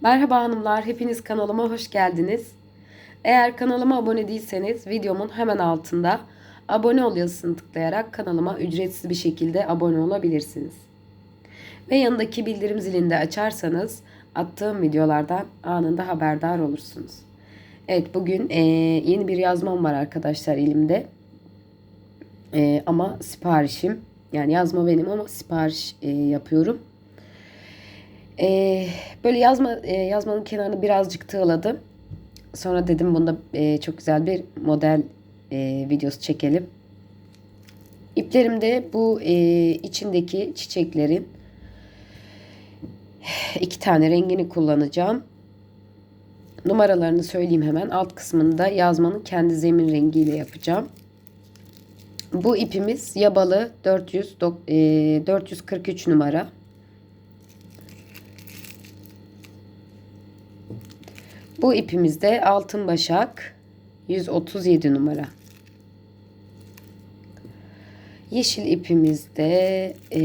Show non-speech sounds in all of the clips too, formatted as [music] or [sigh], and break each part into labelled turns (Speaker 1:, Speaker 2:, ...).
Speaker 1: Merhaba hanımlar, hepiniz kanalıma hoş geldiniz. Eğer kanalıma abone değilseniz videomun hemen altında abone ol yazısını tıklayarak kanalıma ücretsiz bir şekilde abone olabilirsiniz. Ve yanındaki bildirim zilini de açarsanız attığım videolardan anında haberdar olursunuz. Evet bugün e, yeni bir yazmam var arkadaşlar elimde. E, ama siparişim yani yazma benim ama sipariş e, yapıyorum. Ee, böyle yazma e, yazmanın kenarını birazcık tığladım. Sonra dedim bunda e, çok güzel bir model e, videosu çekelim. İplerimde bu e, içindeki çiçeklerin [sighs] iki tane rengini kullanacağım. Numaralarını söyleyeyim hemen. Alt kısmında yazmanın kendi zemin rengiyle yapacağım. Bu ipimiz yabalı 400 e, 443 numara. Bu ipimizde altın başak 137 numara. Yeşil ipimizde e,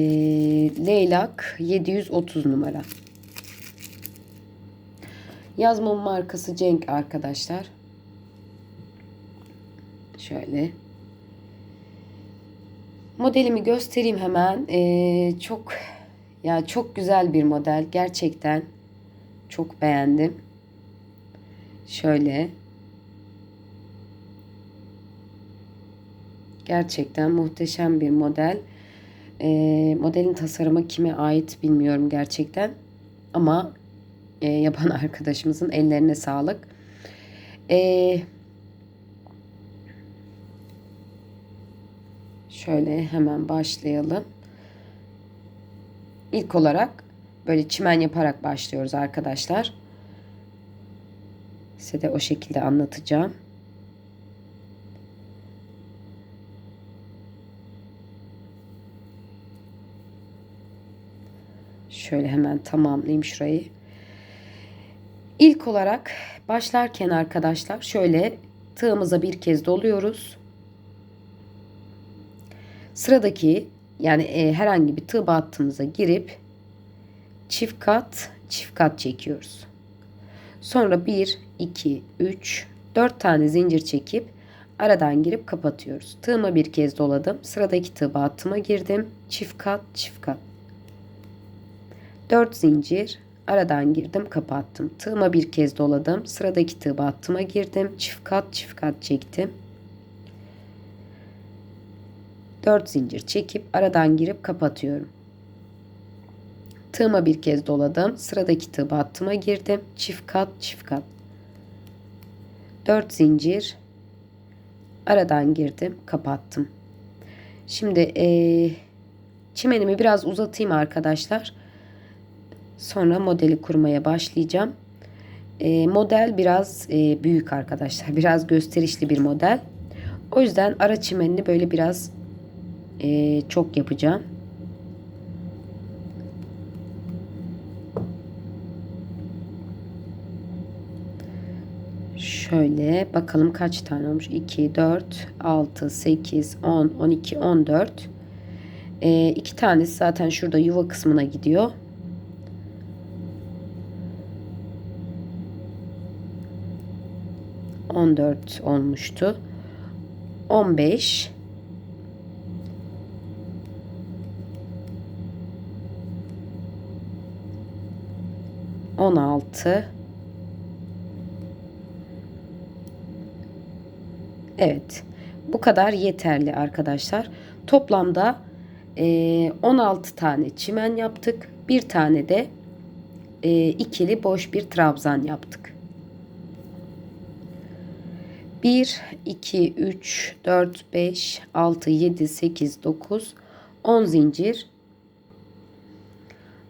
Speaker 1: leylak 730 numara. Yazmam markası Cenk arkadaşlar. Şöyle. Modelimi göstereyim hemen. Ee, çok ya çok güzel bir model. Gerçekten çok beğendim. Şöyle. Gerçekten muhteşem bir model. E, modelin tasarımı kime ait bilmiyorum gerçekten. Ama e, yapan [laughs] arkadaşımızın ellerine sağlık. E, şöyle hemen başlayalım. İlk olarak böyle çimen yaparak başlıyoruz arkadaşlar. Size de o şekilde anlatacağım. Şöyle hemen tamamlayayım şurayı. İlk olarak başlarken arkadaşlar şöyle tığımıza bir kez doluyoruz. Sıradaki yani e, herhangi bir tığ battığımıza girip çift kat çift kat çekiyoruz. Sonra 1, 2, 3, 4 tane zincir çekip aradan girip kapatıyoruz. Tığıma bir kez doladım. Sıradaki tığ battıma girdim. Çift kat, çift kat. 4 zincir aradan girdim, kapattım. Tığıma bir kez doladım. Sıradaki tığ battıma girdim. Çift kat, çift kat çektim. 4 zincir çekip aradan girip kapatıyorum. Tığıma bir kez doladım. Sıradaki tığ battıma girdim. Çift kat çift kat. 4 zincir aradan girdim kapattım. Şimdi e, çimenimi biraz uzatayım arkadaşlar. Sonra modeli kurmaya başlayacağım. E, model biraz e, büyük arkadaşlar. [laughs] Biraz gösterişli bir model. O yüzden ara çimenini böyle biraz e, çok yapacağım. Şöyle bakalım kaç tane olmuş. 2, 4, 6, 8, 10, 12, 14. Ee, iki tanesi zaten şurada yuva kısmına gidiyor. On dört olmuştu. On beş. On altı. Evet. Bu kadar yeterli arkadaşlar. Toplamda e, 16 tane çimen yaptık. Bir tane de e, ikili boş bir trabzan yaptık. 1, 2, 3, 4, 5, 6, 7, 8, 9, 10 zincir.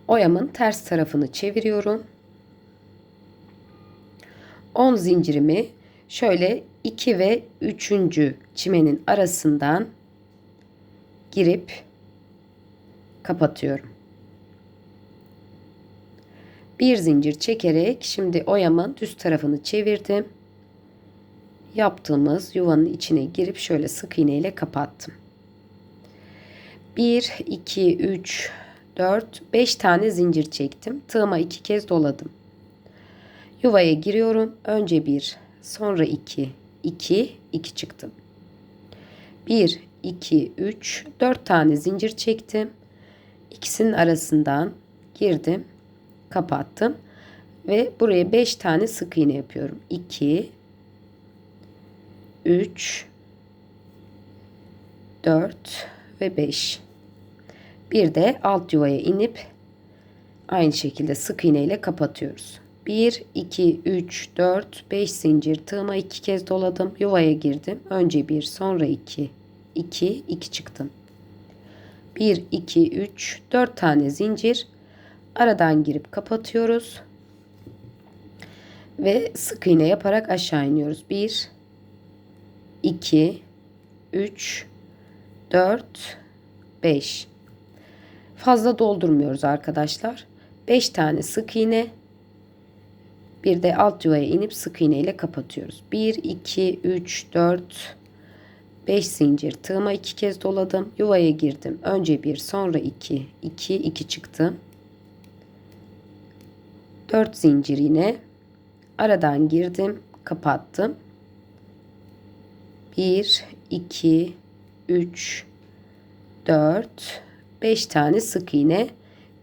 Speaker 1: Oyamın ters tarafını çeviriyorum. 10 zincirimi şöyle 2 ve 3. çimenin arasından girip kapatıyorum. Bir zincir çekerek şimdi oyamın düz tarafını çevirdim. Yaptığımız yuvanın içine girip şöyle sık iğne ile kapattım. 1 2 3 4 5 tane zincir çektim. Tığıma 2 kez doladım. Yuvaya giriyorum. Önce 1, sonra 2, 2, 2 çıktım. 1, 2, 3, 4 tane zincir çektim. İkisinin arasından girdim, kapattım ve buraya 5 tane sık iğne yapıyorum. 2 3 4 ve 5. Bir de alt yuvaya inip aynı şekilde sık iğne ile kapatıyoruz. 1 2 3 4 5 zincir tığıma 2 kez doladım. Yuvaya girdim. Önce 1, sonra 2. 2 2 çıktım. 1 2 3 4 tane zincir aradan girip kapatıyoruz. Ve sık iğne yaparak aşağı iniyoruz. 1 2 3 4 5 Fazla doldurmuyoruz arkadaşlar. 5 tane sık iğne bir de alt yuvaya inip sık iğne ile kapatıyoruz. 1 2 3 4 5 zincir tığıma 2 kez doladım. Yuvaya girdim. Önce 1 sonra 2 2 2 çıktım. 4 zincir yine aradan girdim, kapattım. 1 2 3 4 5 tane sık iğne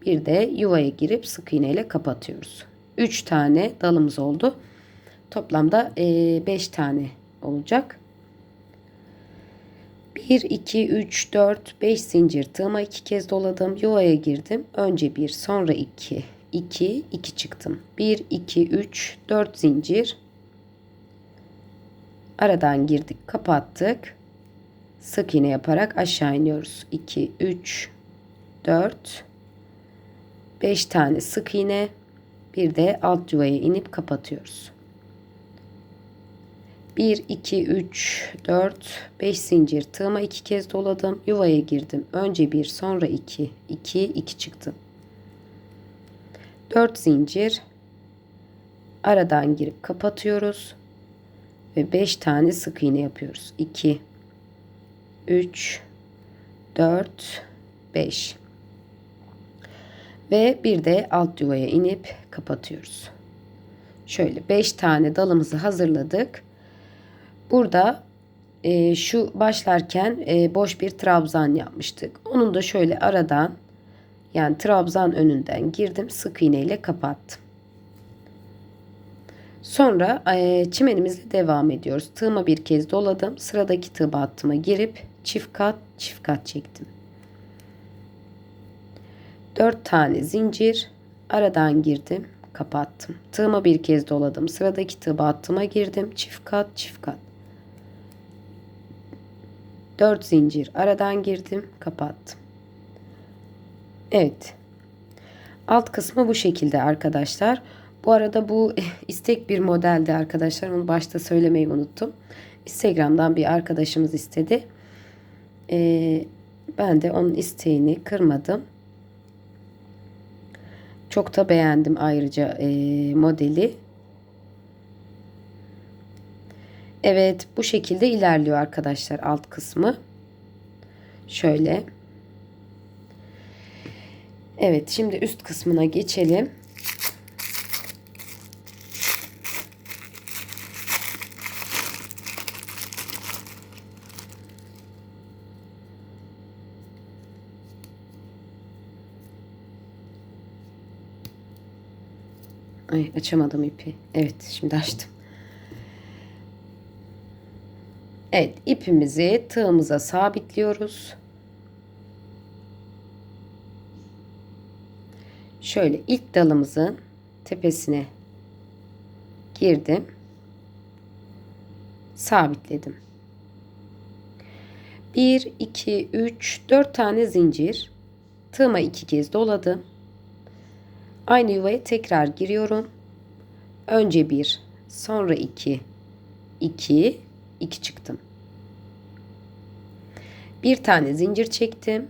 Speaker 1: bir de yuvaya girip sık iğne ile kapatıyoruz. 3 tane dalımız oldu. Toplamda 5 tane olacak. 1 2 3 4 5 zincir tığıma 2 kez doladım. Yuvaya girdim. Önce 1 sonra 2 2 2 çıktım. 1 2 3 4 zincir aradan girdik, kapattık. Sık iğne yaparak aşağı iniyoruz. 2 3 4 5 tane sık iğne bir de alt yuvaya inip kapatıyoruz. 1 2 3 4 5 zincir tığıma 2 kez doladım. Yuvaya girdim. Önce 1 sonra 2 2 2 çıktım. 4 zincir aradan girip kapatıyoruz ve 5 tane sık iğne yapıyoruz. 2 3 4 5 ve bir de alt yuvaya inip kapatıyoruz. Şöyle 5 tane dalımızı hazırladık. Burada e, şu başlarken e, boş bir trabzan yapmıştık. Onun da şöyle aradan yani trabzan önünden girdim sık iğne ile kapattım. Sonra e, çimenimizle devam ediyoruz. Tığıma bir kez doladım. Sıradaki tığ battıma girip çift kat çift kat çektim. 4 tane zincir aradan girdim kapattım. Tığıma bir kez doladım. Sıradaki tığ battıma girdim. Çift kat çift kat. 4 zincir aradan girdim kapattım. Evet. Alt kısmı bu şekilde arkadaşlar. Bu arada bu [laughs] istek bir modeldi arkadaşlar. Onu başta söylemeyi unuttum. Instagram'dan bir arkadaşımız istedi. Ee, ben de onun isteğini kırmadım. Çok da beğendim ayrıca e, modeli. Evet bu şekilde ilerliyor arkadaşlar alt kısmı. Şöyle. Evet şimdi üst kısmına geçelim. Ay açamadım ipi. Evet şimdi açtım. Evet ipimizi tığımıza sabitliyoruz. Şöyle ilk dalımızın tepesine girdim. Sabitledim. 1 2 3 4 tane zincir tığıma iki kez doladım. Aynı yuvaya tekrar giriyorum. Önce bir, sonra iki, iki, iki çıktım. Bir tane zincir çektim.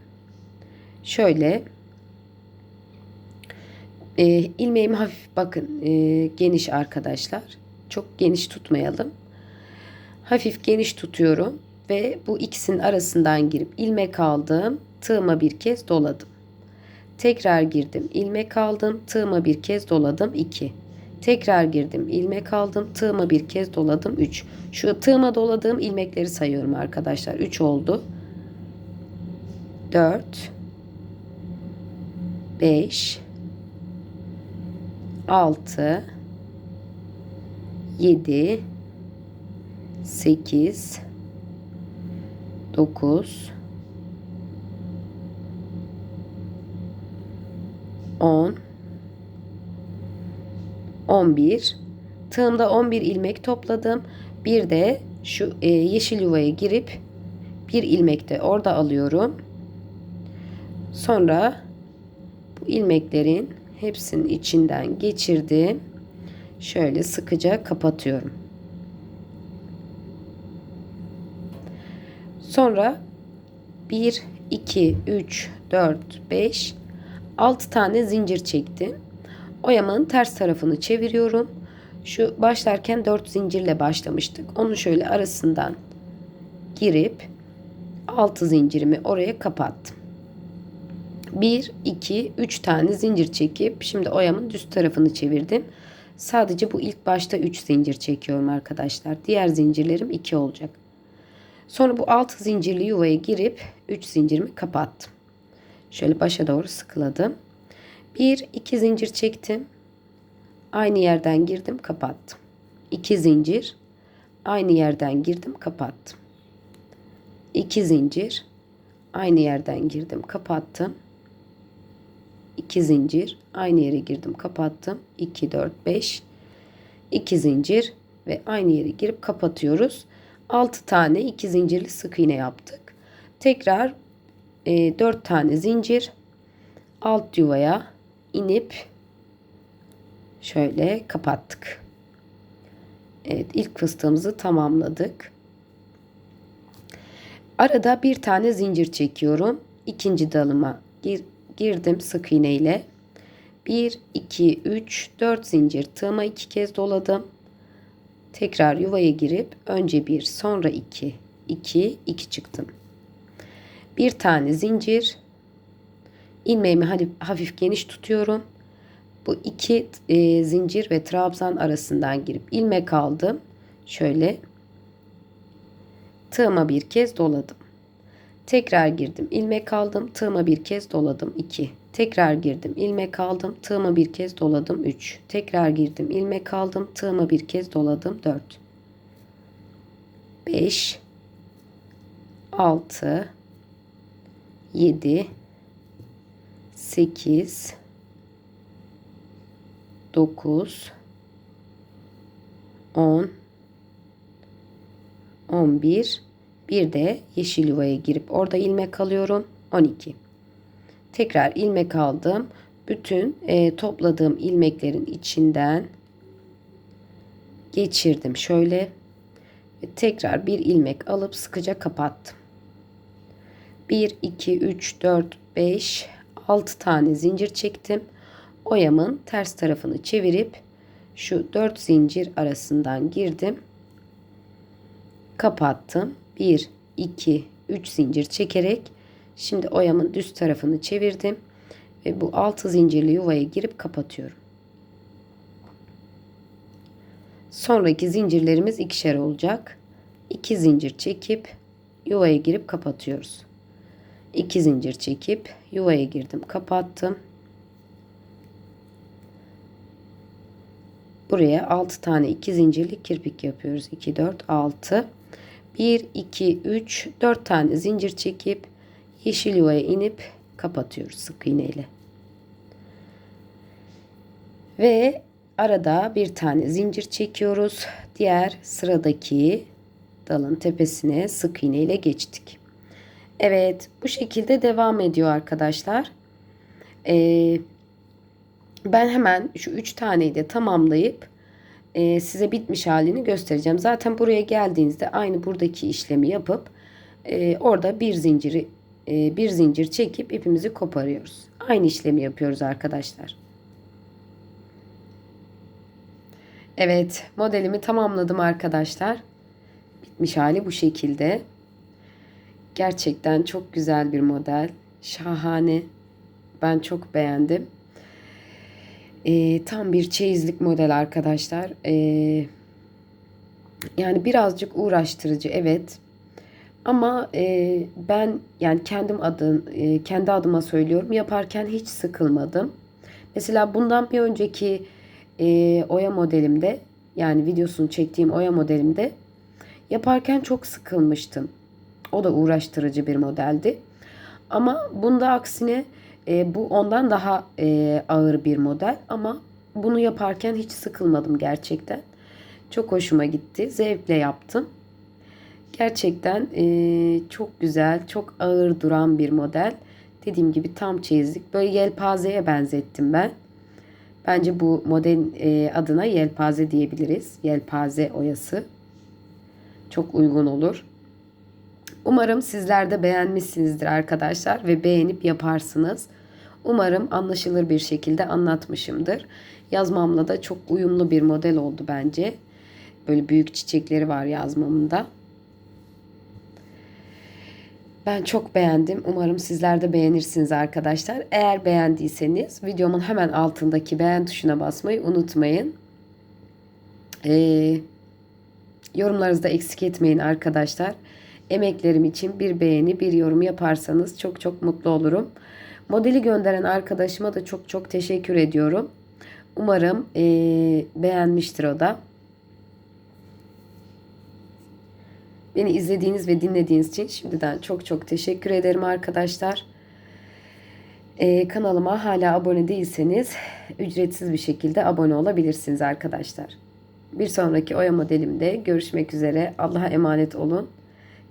Speaker 1: Şöyle e, ilmeğimi hafif bakın e, geniş arkadaşlar. Çok geniş tutmayalım. Hafif geniş tutuyorum ve bu ikisinin arasından girip ilmek aldım. Tığıma bir kez doladım. Tekrar girdim. ilmek aldım. Tığıma bir kez doladım. 2. Tekrar girdim. ilmek aldım. Tığıma bir kez doladım. 3. Şu tığıma doladığım ilmekleri sayıyorum arkadaşlar. 3 oldu. 4 5 6 7 8 9 10 11 tığımda 11 ilmek topladım. Bir de şu e, yeşil yuvaya girip bir ilmek de orada alıyorum. Sonra bu ilmeklerin hepsinin içinden geçirdim. Şöyle sıkıca kapatıyorum. Sonra 1 2 3 4 5 6 tane zincir çektim. Oyamın ters tarafını çeviriyorum. Şu başlarken 4 zincirle başlamıştık. Onu şöyle arasından girip 6 zincirimi oraya kapattım. 1, 2, 3 tane zincir çekip şimdi oyamın düz tarafını çevirdim. Sadece bu ilk başta 3 zincir çekiyorum arkadaşlar. Diğer zincirlerim 2 olacak. Sonra bu 6 zincirli yuvaya girip 3 zincirimi kapattım. Şöyle başa doğru sıkıladım. 1 2 zincir çektim. Aynı yerden girdim, kapattım. 2 zincir. Aynı yerden girdim, kapattım. 2 zincir. Aynı yerden girdim, kapattım. 2 zincir. Aynı yere girdim, kapattım. 2 4 5 2 zincir ve aynı yere girip kapatıyoruz. 6 tane 2 zincirli sık iğne yaptık. Tekrar e, 4 tane zincir alt yuvaya inip şöyle kapattık. Evet ilk fıstığımızı tamamladık. Arada bir tane zincir çekiyorum. İkinci dalıma gir, girdim sık iğne ile. 1, 2, 3, 4 zincir tığıma iki kez doladım. Tekrar yuvaya girip önce bir sonra iki, iki, iki çıktım. Bir tane zincir ilmeğimi hafif geniş tutuyorum. Bu iki e, zincir ve trabzan arasından girip ilmek aldım. Şöyle tığıma bir kez doladım. Tekrar girdim, ilmek aldım, tığıma bir kez doladım 2. Tekrar girdim, ilmek aldım, tığıma bir kez doladım 3. Tekrar girdim, ilmek aldım, tığıma bir kez doladım 4. 5 6 7 8 9 10 11 bir. De yeşil yuvaya girip orada ilmek alıyorum. 12 tekrar ilmek aldım. Bütün e, topladığım ilmeklerin içinden geçirdim şöyle. Tekrar bir ilmek alıp sıkıca kapattım 1 2 3 4 5 6 tane zincir çektim oyamın ters tarafını çevirip şu 4 zincir arasından girdim. Kapattım. 1 2 3 zincir çekerek şimdi oyamın düz tarafını çevirdim ve bu 6 zincirli yuvaya girip kapatıyorum. Sonraki zincirlerimiz ikişer olacak. 2 zincir çekip yuvaya girip kapatıyoruz. 2 zincir çekip yuvaya girdim, kapattım. Buraya 6 tane 2 zincirli kirpik yapıyoruz. 2 4 6 1 2 3 4 tane zincir çekip yeşil yuvaya inip kapatıyoruz sık iğne ile. Ve arada bir tane zincir çekiyoruz. Diğer sıradaki dalın tepesine sık iğne ile geçtik. Evet bu şekilde devam ediyor arkadaşlar. Ee, ben hemen şu üç taneyi de tamamlayıp e, size bitmiş halini göstereceğim. Zaten buraya geldiğinizde aynı buradaki işlemi yapıp e, orada bir zinciri e, bir zincir çekip ipimizi koparıyoruz. Aynı işlemi yapıyoruz arkadaşlar. Evet modelimi tamamladım arkadaşlar. Bitmiş hali bu şekilde. Gerçekten çok güzel bir model. Şahane. Ben çok beğendim. Ee, tam bir çeyizlik model arkadaşlar. Ee, yani birazcık uğraştırıcı evet. Ama e, ben yani kendim adın e, kendi adıma söylüyorum yaparken hiç sıkılmadım. Mesela bundan bir önceki e, oya modelimde yani videosunu çektiğim oya modelimde yaparken çok sıkılmıştım. O da uğraştırıcı bir modeldi. Ama bunda aksine e, bu ondan daha e, ağır bir model ama bunu yaparken hiç sıkılmadım gerçekten. Çok hoşuma gitti. Zevkle yaptım. Gerçekten e, çok güzel, çok ağır duran bir model. Dediğim gibi tam çeyizlik. Böyle yelpazeye benzettim ben. Bence bu modelin e, adına yelpaze diyebiliriz. Yelpaze oyası. Çok uygun olur. Umarım sizler de beğenmişsinizdir arkadaşlar ve beğenip yaparsınız. Umarım anlaşılır bir şekilde anlatmışımdır. Yazmamla da çok uyumlu bir model oldu bence. Böyle büyük çiçekleri var yazmamında. Ben çok beğendim. Umarım sizler de beğenirsiniz arkadaşlar. Eğer beğendiyseniz videomun hemen altındaki beğen tuşuna basmayı unutmayın. Ee, yorumlarınızı da eksik etmeyin arkadaşlar. Emeklerim için bir beğeni, bir yorum yaparsanız çok çok mutlu olurum. Modeli gönderen arkadaşıma da çok çok teşekkür ediyorum. Umarım ee, beğenmiştir o da. Beni izlediğiniz ve dinlediğiniz için şimdiden çok çok teşekkür ederim arkadaşlar. Ee, kanalıma hala abone değilseniz ücretsiz bir şekilde abone olabilirsiniz arkadaşlar. Bir sonraki oya modelimde görüşmek üzere. Allah'a emanet olun.